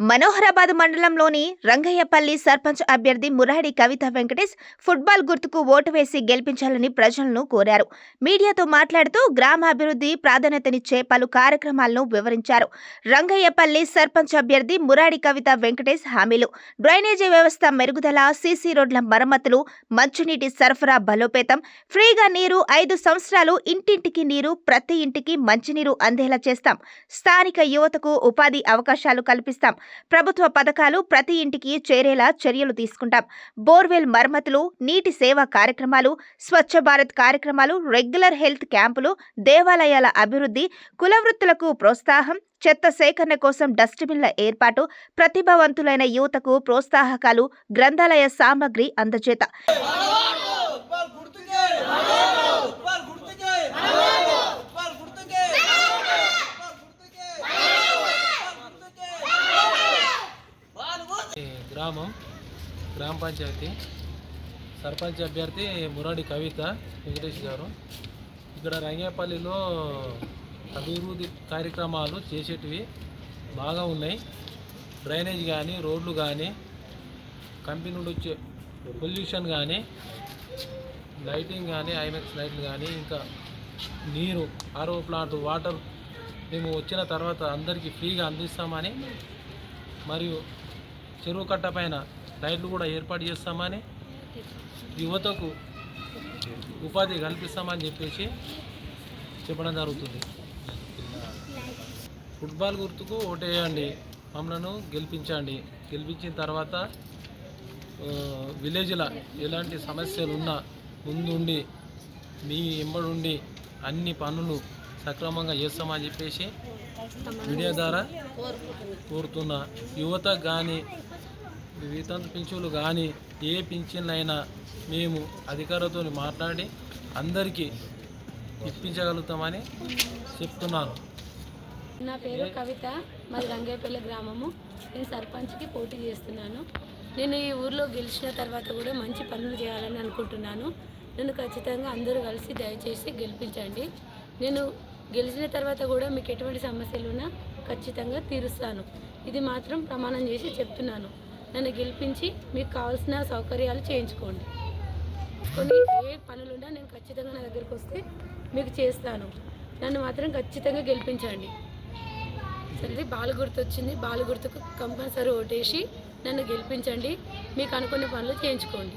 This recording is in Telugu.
మనోహరాబాద్ మండలంలోని రంగయ్యపల్లి సర్పంచ్ అభ్యర్థి మురాడి కవిత వెంకటేష్ ఫుట్బాల్ గుర్తుకు ఓటు వేసి గెలిపించాలని ప్రజలను కోరారు. మీడియాతో మాట్లాడుతూ గ్రామాభివృద్ధి ప్రాధాన్యతనిచ్చే పలు కార్యక్రమాలను వివరించారు. రంగయ్యపల్లి సర్పంచ్ అభ్యర్థి మురాడి కవిత వెంకటేష్ హామీలు. డ్రైనేజీ వ్యవస్థ మెరుగుదల సీసీ రోడ్ల మరమ్మతులు మంచినీటి సరఫరా బలోపేతం ఫ్రీగా నీరు ఐదు సంవత్సరాలు ఇంటింటికి నీరు ప్రతి ఇంటికి మంచినీరు అందేలా చేస్తాం. స్థానిక యువతకు ఉపాధి అవకాశాలు కల్పిస్తాం. ప్రభుత్వ పథకాలు ప్రతి ఇంటికి చేరేలా చర్యలు తీసుకుంటాం. బోర్వెల్ మరమ్మతులు నీటి సేవా కార్యక్రమాలు స్వచ్ఛ భారత్ కార్యక్రమాలు రెగ్యులర్ హెల్త్ క్యాంపులు దేవాలయాల అభివృద్ధి కులవృత్తులకు ప్రోత్సాహం చెత్త సేకరణ కోసం డస్ట్బిన్ల ఏర్పాటు ప్రతిభావంతులైన యువతకు ప్రోత్సాహకాలు గ్రంథాలయ సామగ్రి అందజేత ఫుట్బాల్ గుర్తుకే ఫుట్బాల్ గుర్తుకే ఫుట్బాల్ గుర్తుకే ఫుట్బాల్ గుర్తుకే ఫుట్బాల్ గుర్తుకే బాల్ గుర్తు ఈ గ్రామం గ్రామ పంచాయతీ. సర్పంచ్ అభ్యర్థి మురాడి కవిత వెంకటేష్ గారు. ఇక్కడ రంగేపల్లిలో అభివృద్ధి కార్యక్రమాలు చేసేటివి బాగా ఉన్నాయి. డ్రైనేజ్ కానీ రోడ్లు కానీ కంపెనీ నుండి వచ్చే పొల్యూషన్ కానీ లైటింగ్ కానీ ఐమెక్స్ లైట్లు కానీ ఇంకా నీరు ఆరో ప్లాంట్ వాటర్ మేము వచ్చిన తర్వాత అందరికీ ఫ్రీగా అందిస్తామని మరియు చెరువు కట్ట పైన లైట్లు కూడా ఏర్పాటు చేస్తామని యువతకు ఉపాధి కల్పిస్తామని చెప్పేసి చెప్పడం జరుగుతుంది. ఫుట్బాల్ గుర్తుకు ఓటేయండి మమ్మలను గెలిపించండి. గెలిపించిన తర్వాత విలేజ్లో ఎలాంటి సమస్యలు ఉన్నా ముందుండి మీ ఎంబడుండి అన్ని పనులు సక్రమంగా చేస్తామని చెప్పేసి మీడియా ద్వారా కోరుతున్నా. యువత కానీ వితంతు పింఛన్లు కానీ ఏ పింఛన్లైనా మేము అధికారులతో మాట్లాడి అందరికీ ఇప్పించగలుగుతామని చెప్తున్నాను. నా పేరు కవిత. మాది రంగేపల్లి గ్రామము. నేను సర్పంచ్కి పోటీ చేస్తున్నాను. నేను ఈ ఊర్లో గెలిచిన తర్వాత కూడా మంచి పనులు చేయాలని అనుకుంటున్నాను. నన్ను ఖచ్చితంగా అందరూ కలిసి దయచేసి గెలిపించండి. నేను గెలిచిన తర్వాత కూడా మీకు ఎటువంటి సమస్యలు ఉన్నా ఖచ్చితంగా తీరుస్తాను. ఇది మాత్రం ప్రమాణం చేసి చెప్తున్నాను. నన్ను గెలిపించి మీకు కావాల్సిన సౌకర్యాలు చేయించుకోండి. కొన్ని ఏ పనులున్నా నేను ఖచ్చితంగా నా దగ్గరికి వస్తే మీకు చేస్తాను. నన్ను మాత్రం ఖచ్చితంగా గెలిపించండి. సరే బాలు గుర్తు వచ్చింది. బాల గుర్తుకు కంపల్సరీ ఓటేసి నన్ను గెలిపించండి. మీకు అనుకున్న పనులు చేయించుకోండి.